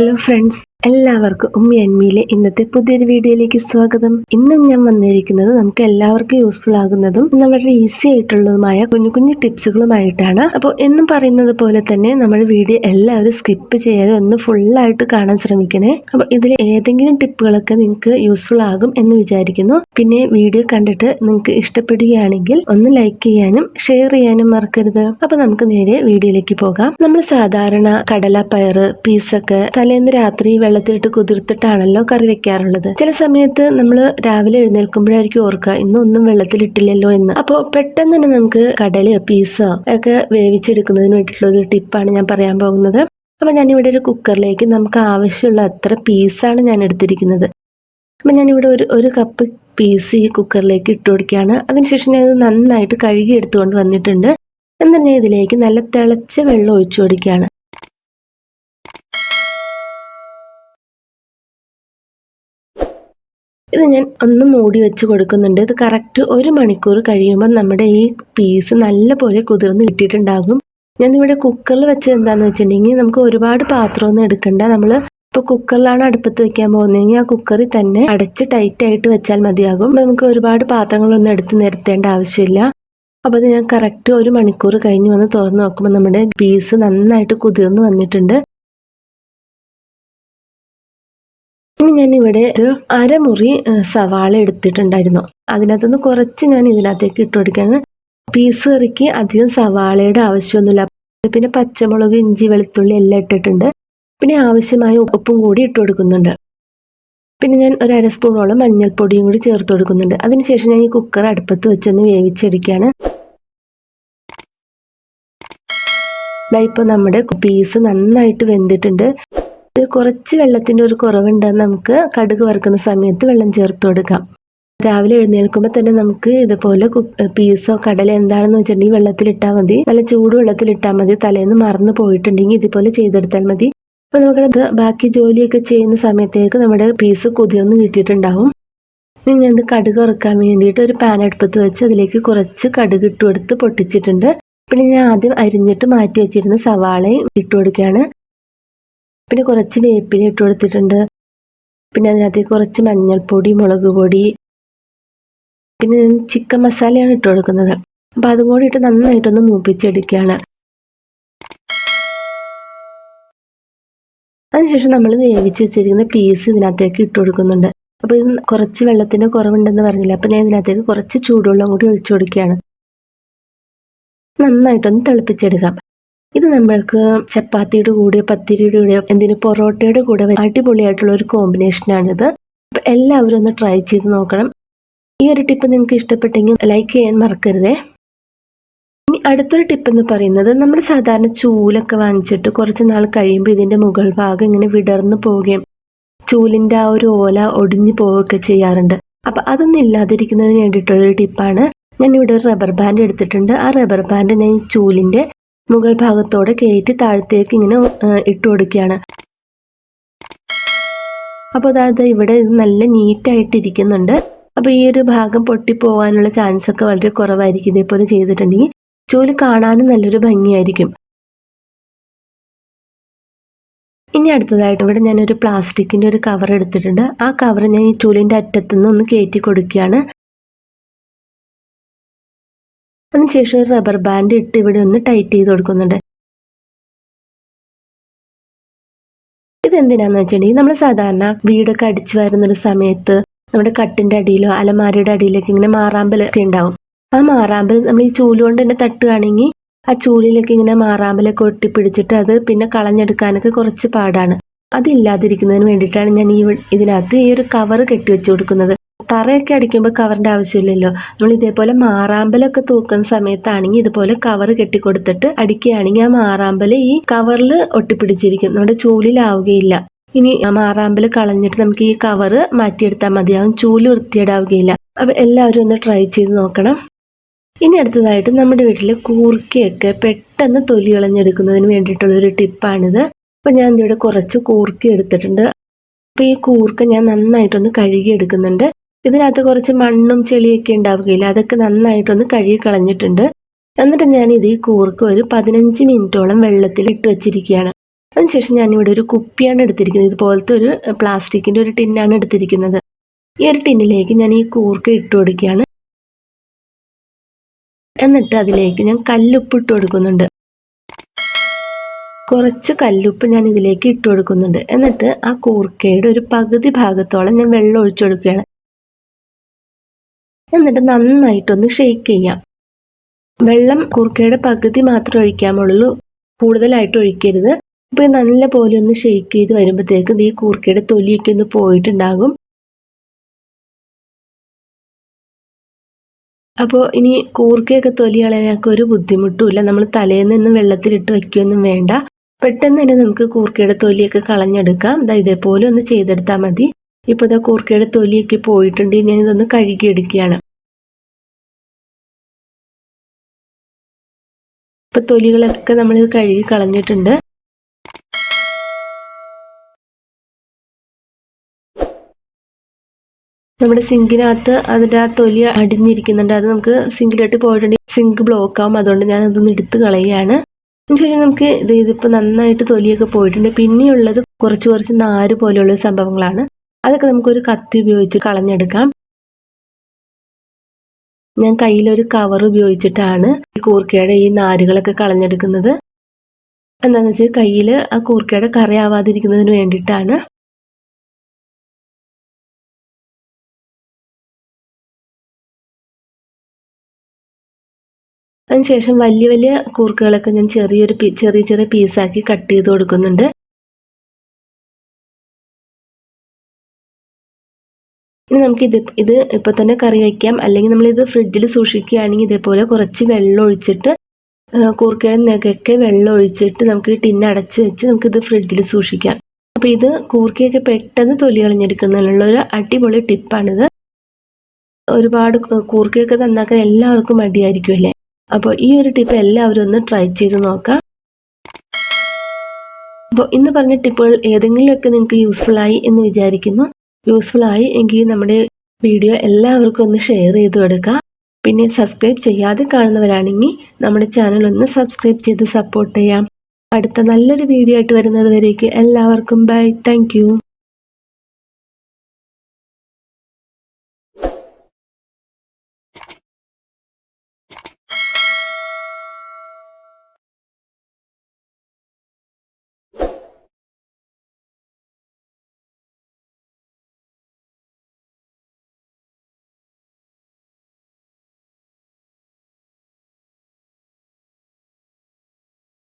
Hello friends എല്ലാവർക്കും ഉമ്മി അന്മിയിലെ ഇന്നത്തെ പുതിയൊരു വീഡിയോയിലേക്ക് സ്വാഗതം. ഇന്നും ഞാൻ വന്നിരിക്കുന്നത് നമുക്ക് എല്ലാവർക്കും യൂസ്ഫുൾ ആകുന്നതും വളരെ ഈസി ആയിട്ടുള്ളതുമായ കുഞ്ഞു കുഞ്ഞു ടിപ്സുകളുമായിട്ടാണ് അപ്പോൾ എന്നും പറയുന്നത് പോലെ തന്നെ നമ്മൾ വീഡിയോ എല്ലാവരും സ്കിപ്പ് ചെയ്യാതെ ഒന്ന് ഫുള്ളായിട്ട് കാണാൻ ശ്രമിക്കണേ. അപ്പോൾ ഇതിൽ ഏതെങ്കിലും ടിപ്പുകളൊക്കെ നിങ്ങൾക്ക് യൂസ്ഫുൾ ആകും എന്ന് വിചാരിക്കുന്നു. പിന്നെ വീഡിയോ കണ്ടിട്ട് നിങ്ങൾക്ക് ഇഷ്ടപ്പെടുകയാണെങ്കിൽ ഒന്ന് ലൈക്ക് ചെയ്യാനും ഷെയർ ചെയ്യാനും മറക്കരുത്. അപ്പോൾ നമുക്ക് നേരെ വീഡിയോയിലേക്ക് പോകാം. നമ്മൾ സാധാരണ കടല പയർ പീസൊക്കെ തലേന്ന് രാത്രി വെള്ളത്തിലിട്ട് കുതിർത്തിട്ടാണല്ലോ കറി വെക്കാറുള്ളത്. ചില സമയത്ത് നമ്മൾ രാവിലെ എഴുന്നേൽക്കുമ്പോഴായിരിക്കും ഓർക്കുക ഇന്നൊന്നും വെള്ളത്തിലിട്ടില്ലല്ലോ എന്ന്. അപ്പോൾ പെട്ടെന്ന് തന്നെ നമുക്ക് കടലയോ പീസോ ഒക്കെ വേവിച്ചെടുക്കുന്നതിന് വേണ്ടിയിട്ടുള്ള ഒരു ടിപ്പാണ് ഞാൻ പറയാൻ പോകുന്നത്. അപ്പോൾ ഞാനിവിടെ ഒരു കുക്കറിലേക്ക് നമുക്ക് ആവശ്യമുള്ള അത്ര പീസാണ് ഞാൻ എടുത്തിരിക്കുന്നത്. അപ്പം ഞാനിവിടെ ഒരു ഒരു കപ്പ് പീസ് ഈ കുക്കറിലേക്ക് ഇട്ട് കൊടുക്കുകയാണ്. അതിനുശേഷം ഞാൻ ഇത് നന്നായിട്ട് കഴുകി എടുത്തുകൊണ്ട് വന്നിട്ടുണ്ട്. എന്നിട്ട് ഞാൻ ഇതിലേക്ക് നല്ല തിളച്ച വെള്ളം ഒഴിച്ചു കൊടുക്കുകയാണ്. ഇത് ഞാൻ ഒന്ന് മൂടി വെച്ച് കൊടുക്കുന്നുണ്ട്. ഇത് കറക്റ്റ് ഒരു മണിക്കൂർ കഴിയുമ്പോൾ നമ്മുടെ ഈ പീസ് നല്ലപോലെ കുതിർന്ന് കിട്ടിയിട്ടുണ്ടാകും. ഞാൻ ഇവിടെ കുക്കറിൽ വെച്ചത് എന്താണെന്ന് വെച്ചിട്ടുണ്ടെങ്കിൽ നമുക്ക് ഒരുപാട് പാത്രമൊന്നും എടുക്കണ്ട. നമ്മൾ ഇപ്പോൾ കുക്കറിലാണ് അടുപ്പത്ത് വെക്കാൻ പോകുന്നതെങ്കിൽ ആ കുക്കറിൽ തന്നെ അടച്ച് ടൈറ്റ് ആയിട്ട് വെച്ചാൽ മതിയാകും. നമുക്ക് ഒരുപാട് പാത്രങ്ങളൊന്നും എടുത്ത് നിരത്തേണ്ട ആവശ്യമില്ല. അപ്പോൾ അത് ഞാൻ കറക്റ്റ് ഒരു മണിക്കൂർ കഴിഞ്ഞ് വന്ന് തുറന്ന് നോക്കുമ്പോൾ നമ്മുടെ പീസ് നന്നായിട്ട് കുതിർന്ന് വന്നിട്ടുണ്ട്. ഇനി ഞാൻ ഇവിടെ ഒരു അരമുറി സവാള എടുത്തിട്ടുണ്ടായിരുന്നു. അതിനകത്തുനിന്ന് കുറച്ച് ഞാൻ ഇതിനകത്തേക്ക് ഇട്ട് കൊടുക്കുകയാണ്. പീസ് കറിക്ക് അധികം സവാളയുടെ ആവശ്യമൊന്നുമില്ല. പിന്നെ പച്ചമുളക് ഇഞ്ചി വെളുത്തുള്ളി എല്ലാം ഇട്ടിട്ടുണ്ട്. പിന്നെ ആവശ്യമായ ഉപ്പും കൂടി ഇട്ട് കൊടുക്കുന്നുണ്ട്. പിന്നെ ഞാൻ ഒരു അര സ്പൂണോളം മഞ്ഞൾപ്പൊടിയും കൂടി ചേർത്ത് കൊടുക്കുന്നുണ്ട്. അതിനുശേഷം ഞാൻ ഈ കുക്കർ അടുപ്പത്ത് വെച്ചൊന്ന് വേവിച്ചെടുക്കുകയാണ്. ഇപ്പോൾ നമ്മുടെ പീസ് നന്നായിട്ട് വെന്തിട്ടുണ്ട്. കുറച്ച് വെള്ളത്തിന്റെ ഒരു കുറവുണ്ടെന്ന് നമുക്ക് കടുക് വറുക്കുന്ന സമയത്ത് വെള്ളം ചേർത്ത് കൊടുക്കാം. രാവിലെ എഴുന്നേൽക്കുമ്പോൾ തന്നെ നമുക്ക് ഇതുപോലെ പീസോ കടല എന്താണെന്ന് വെച്ചിട്ടുണ്ടെങ്കിൽ വെള്ളത്തിലിട്ടാൽ മതി. നല്ല ചൂട് വെള്ളത്തിലിട്ടാൽ മതി. തലേന്ന് മറന്നു പോയിട്ടുണ്ടെങ്കിൽ ഇതുപോലെ ചെയ്തെടുത്താൽ മതി. അപ്പോൾ നമുക്ക് ബാക്കി ജോലിയൊക്കെ ചെയ്യുന്ന സമയത്തേക്ക് നമ്മുടെ പീസ് കുതിർന്ന് കിട്ടിയിട്ടുണ്ടാവും. ഇനി ഞാൻ ഇത് കടുക് ഇറക്കാൻ വേണ്ടിയിട്ട് ഒരു പാൻ അടുപ്പത്ത് വെച്ച് അതിലേക്ക് കുറച്ച് കടുക് ഇട്ട് കൊടുത്ത് പൊട്ടിച്ചിട്ടുണ്ട്. പിന്നെ ഞാൻ ആദ്യം അരിഞ്ഞിട്ട് മാറ്റി വെച്ചിരുന്ന സവാളയും ഇട്ട് കൊടുക്കുകയാണ്. പിന്നെ കുറച്ച് വേപ്പില ഇട്ട് കൊടുത്തിട്ടുണ്ട്. പിന്നെ അതിനകത്ത് കുറച്ച് മഞ്ഞൾപ്പൊടി മുളക് പൊടി പിന്നെ ചിക്കൻ മസാലയാണ് ഇട്ട് കൊടുക്കുന്നത്. അപ്പം അതും കൂടി ഇട്ട് നന്നായിട്ടൊന്ന് മൂപ്പിച്ചെടുക്കുകയാണ്. അതിനുശേഷം നമ്മൾ വേവിച്ച് വെച്ചിരിക്കുന്ന പീസ് ഇതിനകത്തേക്ക് ഇട്ട് കൊടുക്കുന്നുണ്ട്. അപ്പോൾ ഇത് കുറച്ച് വെള്ളത്തിന്റെ കുറവുണ്ടെന്ന് പറഞ്ഞില്ല? അപ്പം ഞാൻ ഇതിനകത്തേക്ക് കുറച്ച് ചൂടുവെള്ളം കൂടി ഒഴിച്ചു കൊടുക്കുകയാണ്. നന്നായിട്ടൊന്ന് തിളപ്പിച്ചെടുക്കാം. ഇത് നമ്മൾക്ക് ചപ്പാത്തിയുടെ കൂടെയോ പത്തിരിയുടെ കൂടെയോ എന്തിനു പൊറോട്ടയുടെ കൂടെ അടിപൊളിയായിട്ടുള്ള ഒരു കോമ്പിനേഷനാണിത് അപ്പം എല്ലാവരും ഒന്ന് ട്രൈ ചെയ്ത് നോക്കണം. ഈ ഒരു ടിപ്പ് നിങ്ങൾക്ക് ഇഷ്ടപ്പെട്ടെങ്കിൽ ലൈക്ക് ചെയ്യാൻ മറക്കരുതേ. ഇനി അടുത്തൊരു ടിപ്പ് എന്ന് പറയുന്നത് നമ്മൾ സാധാരണ ചൂലൊക്കെ വാങ്ങിച്ചിട്ട് കുറച്ച് നാൾ കഴിയുമ്പോൾ ഇതിന്റെ മുകൾ ഭാഗം ഇങ്ങനെ വിടർന്നു പോവുകയും ചൂലിന്റെ ആ ഒരു ഓല ഒടിഞ്ഞു പോവുകയൊക്കെ ചെയ്യാറുണ്ട്. അപ്പം അതൊന്നും ഇല്ലാതിരിക്കുന്നതിന് വേണ്ടിയിട്ടുള്ളൊരു ടിപ്പാണ് ഞാൻ ഇവിടെ ഒരു റബ്ബർ ബാൻഡ് എടുത്തിട്ടുണ്ട്. ആ റബ്ബർ ബാൻഡ് ഞാൻ ഈ ചൂലിന്റെ മുകൾ ഭാഗത്തോടെ കയറ്റി താഴത്തേക്ക് ഇങ്ങനെ ഇട്ട് കൊടുക്കുകയാണ്. അപ്പോൾ അതായത് ഇവിടെ നല്ല നീറ്റായിട്ട് ഇരിക്കുന്നുണ്ട്. അപ്പോൾ ഈ ഒരു ഭാഗം പൊട്ടിപ്പോവാനുള്ള ചാൻസ് ഒക്കെ വളരെ കുറവായിരിക്കും ഇതേപോലെ ചെയ്തിട്ടുണ്ടെങ്കിൽ. ജോലി കാണാനും നല്ലൊരു ഭംഗിയായിരിക്കും. ഇനി അടുത്തതായിട്ട് ഇവിടെ ഞാനൊരു പ്ലാസ്റ്റിക്കിന്റെ ഒരു കവർ എടുത്തിട്ടുണ്ട്. ആ കവർ ഞാൻ ഈ ചൂലിന്റെ അറ്റത്തുനിന്ന് ഒന്ന് കയറ്റി കൊടുക്കുകയാണ്. അതിനുശേഷം ഒരു റബ്ബർ ബാൻഡ് ഇട്ട് ഇവിടെ ഒന്ന് ടൈറ്റ് ചെയ്ത് കൊടുക്കുന്നുണ്ട്. ഇതെന്തിനാന്ന് വെച്ചിട്ടുണ്ടെങ്കിൽ നമ്മൾ സാധാരണ വീടൊക്കെ അടിച്ചു വരുന്നൊരു സമയത്ത് നമ്മുടെ കട്ടിന്റെ അടിയിലോ അലമാരയുടെ അടിയിലൊക്കെ ഇങ്ങനെ മാറാമ്പലൊക്കെ ഉണ്ടാവും. ആ മാറാമ്പൽ നമ്മൾ ഈ ചൂൽ കൊണ്ട് തന്നെ തട്ടുകയാണെങ്കിൽ ആ ചൂലിലൊക്കെ ഇങ്ങനെ മാറാമ്പലൊക്കെ ഒട്ടിപ്പിടിച്ചിട്ട് അത് പിന്നെ കളഞ്ഞെടുക്കാനൊക്കെ കുറച്ച് പാടാണ്. അതില്ലാതിരിക്കുന്നതിന് വേണ്ടിയിട്ടാണ് ഞാൻ ഈ ഇതിനകത്ത് ഈ ഒരു കവർ കെട്ടി വെച്ച് കൊടുക്കുന്നത്. തറയൊക്കെ അടിക്കുമ്പോൾ കവറിന്റെ ആവശ്യമില്ലല്ലോ. നമ്മൾ ഇതേപോലെ മാറാമ്പലൊക്കെ തൂക്കുന്ന സമയത്താണെങ്കിൽ ഇതുപോലെ കവർ കെട്ടിക്കൊടുത്തിട്ട് അടിക്കുകയാണെങ്കിൽ ആ മാറാമ്പൽ ഈ കവറിൽ ഒട്ടിപ്പിടിച്ചിരിക്കും. നമ്മുടെ ചൂലിലാവുകയില്ല. ഇനി ആ മാറാമ്പൽ കളഞ്ഞിട്ട് നമുക്ക് ഈ കവർ മാറ്റിയെടുത്താൽ മതിയാവും ചൂൽ വൃത്തിയിടാവുകയില്ല അപ്പം എല്ലാവരും ഒന്ന് ട്രൈ ചെയ്ത് നോക്കണം. ഇനി അടുത്തതായിട്ട് നമ്മുടെ വീട്ടിൽ കൂർക്കയൊക്കെ പെട്ടെന്ന് തൊലി കളഞ്ഞെടുക്കുന്നതിന് വേണ്ടിയിട്ടുള്ളൊരു ടിപ്പാണിത്. അപ്പം ഞാൻ ഇവിടെ കുറച്ച് കൂർക്ക എടുത്തിട്ടുണ്ട്. അപ്പോൾ ഈ കൂർക്ക ഞാൻ നന്നായിട്ടൊന്ന് കഴുകി എടുക്കുന്നുണ്ട് ഇതിനകത്ത് കുറച്ച് മണ്ണും ചെളിയൊക്കെ ഉണ്ടാവുകയില്ല. അതൊക്കെ നന്നായിട്ടൊന്ന് കഴുകി കളഞ്ഞിട്ടുണ്ട്. എന്നിട്ട് ഞാൻ ഇത് ഈ കൂർക്ക് ഒരു പതിനഞ്ച് മിനിറ്റോളം വെള്ളത്തിൽ ഇട്ട് വെച്ചിരിക്കുകയാണ്. അതിനുശേഷം ഞാനിവിടെ ഒരു കുപ്പിയാണ് എടുത്തിരിക്കുന്നത്. ഇതുപോലത്തെ ഒരു പ്ലാസ്റ്റിക്കിന്റെ ഒരു ടിന്നാണ് എടുത്തിരിക്കുന്നത്. ഈ ഒരു ടിന്നിലേക്ക് ഞാൻ ഈ കൂർക്ക് ഇട്ട് കൊടുക്കുകയാണ്. എന്നിട്ട് അതിലേക്ക് ഞാൻ കല്ലുപ്പ് ഇട്ട് കൊടുക്കുന്നുണ്ട്. കുറച്ച് കല്ലുപ്പ് ഞാൻ ഇതിലേക്ക് ഇട്ട് കൊടുക്കുന്നുണ്ട്. എന്നിട്ട് ആ കൂർക്കയുടെ ഒരു പകുതി ഭാഗത്തോളം ഞാൻ വെള്ളം ഒഴിച്ചു കൊടുക്കുകയാണ്. എന്നിട്ട് നന്നായിട്ടൊന്ന് ഷെയ്ക്ക് ചെയ്യാം. വെള്ളം കുറുക്കയുടെ പകുതി മാത്രം ഒഴിക്കാമുള്ളൂ. കൂടുതലായിട്ട് ഒഴിക്കരുത്. അപ്പോൾ നല്ല പോലെ ഒന്ന് ഷെയ്ക്ക് ചെയ്ത് വരുമ്പോഴത്തേക്കും ഈ കൂർക്കയുടെ തൊലിയൊക്കെ ഒന്ന് പോയിട്ടുണ്ടാകും. അപ്പോൾ ഇനി കൂർക്കയൊക്കെ തൊലി കളയാനൊക്കെ ഒരു ബുദ്ധിമുട്ടുമില്ല. നമ്മൾ തലേന്ന് നിന്ന് വെള്ളത്തിലിട്ട് വയ്ക്കുകയൊന്നും വേണ്ട. പെട്ടെന്ന് തന്നെ നമുക്ക് കൂർക്കയുടെ തൊലിയൊക്കെ കളഞ്ഞെടുക്കാം. ഇതാ ഇതേപോലെ ഒന്ന് ചെയ്തെടുത്താൽ മതി. ഇപ്പോൾ ഇതാ കൂർക്കയുടെ തൊലിയൊക്കെ പോയിട്ടുണ്ട്. ഞാൻ ഇതൊന്ന് കഴുകിയെടുക്കുകയാണ് ഇപ്പൊ തൊലികളൊക്കെ നമ്മൾ കഴുകി കളഞ്ഞിട്ടുണ്ട്. നമ്മുടെ സിങ്കിനകത്ത് അതിന്റെ ആ തൊലി അടിഞ്ഞിരിക്കുന്നുണ്ട്. അത് നമുക്ക് സിങ്കിലോട്ട് പോയിട്ടുണ്ടെങ്കിൽ സിങ്ക് ബ്ലോക്ക് ആവും. അതുകൊണ്ട് ഞാൻ അതൊന്ന് എടുത്ത് കളയുകയാണ്. ശേഷം നമുക്ക് ഇത് ഇതിപ്പോൾ നന്നായിട്ട് തൊലിയൊക്കെ പോയിട്ടുണ്ട്. പിന്നെയുള്ളത് കുറച്ച് കുറച്ച് നാര് പോലെയുള്ള സംഭവങ്ങളാണ്. അതൊക്കെ നമുക്കൊരു കത്തി ഉപയോഗിച്ച് കളഞ്ഞെടുക്കാം. ഞാൻ കയ്യിലൊരു കവർ ഉപയോഗിച്ചിട്ടാണ് ഈ കൂർക്കയുടെ ഈ നാരുകളൊക്കെ കളഞ്ഞെടുക്കുന്നത്. എന്താണെന്ന് വെച്ചാൽ കയ്യിൽ ആ കൂർക്കയുടെ കറിയാവാതിരിക്കുന്നതിന് വേണ്ടിയിട്ടാണ്. അതിനുശേഷം വലിയ വലിയ കൂർക്കകളൊക്കെ ഞാൻ ചെറിയൊരു ചെറിയ ചെറിയ പീസാക്കി കട്ട് ചെയ്ത് കൊടുക്കുന്നുണ്ട്. ഇനി നമുക്ക് ഇത് ഇത് ഇപ്പോൾ തന്നെ കറി വയ്ക്കാം അല്ലെങ്കിൽ നമ്മളിത് ഫ്രിഡ്ജിൽ സൂക്ഷിക്കുകയാണെങ്കിൽ ഇതേപോലെ കുറച്ച് വെള്ളം ഒഴിച്ചിട്ട് കൂർക്കയിലൊക്കെ വെള്ളം ഒഴിച്ചിട്ട് നമുക്ക് ഈ ടിന്ന് അടച്ച് വെച്ച് നമുക്കിത് ഫ്രിഡ്ജിൽ സൂക്ഷിക്കാം. അപ്പോൾ ഇത് കൂർക്കയൊക്കെ പെട്ടെന്ന് തൊലി കളഞ്ഞെടുക്കുന്നതിനുള്ള ഒരു അടിപൊളി ടിപ്പാണിത്. ഒരുപാട് കൂർക്കയൊക്കെ നന്നാക്കാൻ എല്ലാവർക്കും മടിയായിരിക്കും അല്ലേ? അപ്പോൾ ഈ ഒരു ടിപ്പ് എല്ലാവരും ഒന്ന് ട്രൈ ചെയ്ത് നോക്കാം. അപ്പോൾ ഇന്ന് പറഞ്ഞ ടിപ്പുകൾ ഏതെങ്കിലുമൊക്കെ നിങ്ങൾക്ക് യൂസ്ഫുൾ ആയി എന്ന് വിചാരിക്കുന്നു. യൂസ്ഫുൾ ആയി എങ്കിൽ നമ്മുടെ വീഡിയോ എല്ലാവർക്കും ഒന്ന് ഷെയർ ചെയ്ത് കൊടുക്കുക പിന്നെ സബ്സ്ക്രൈബ് ചെയ്യാതെ കാണുന്നവരാണെങ്കിൽ നമ്മുടെ ചാനൽ ഒന്ന് സബ്സ്ക്രൈബ് ചെയ്ത് സപ്പോർട്ട് ചെയ്യാം. അടുത്ത നല്ലൊരു വീഡിയോ ആയിട്ട് വരുന്നത് വരേക്ക് എല്ലാവർക്കും ബൈ താങ്ക്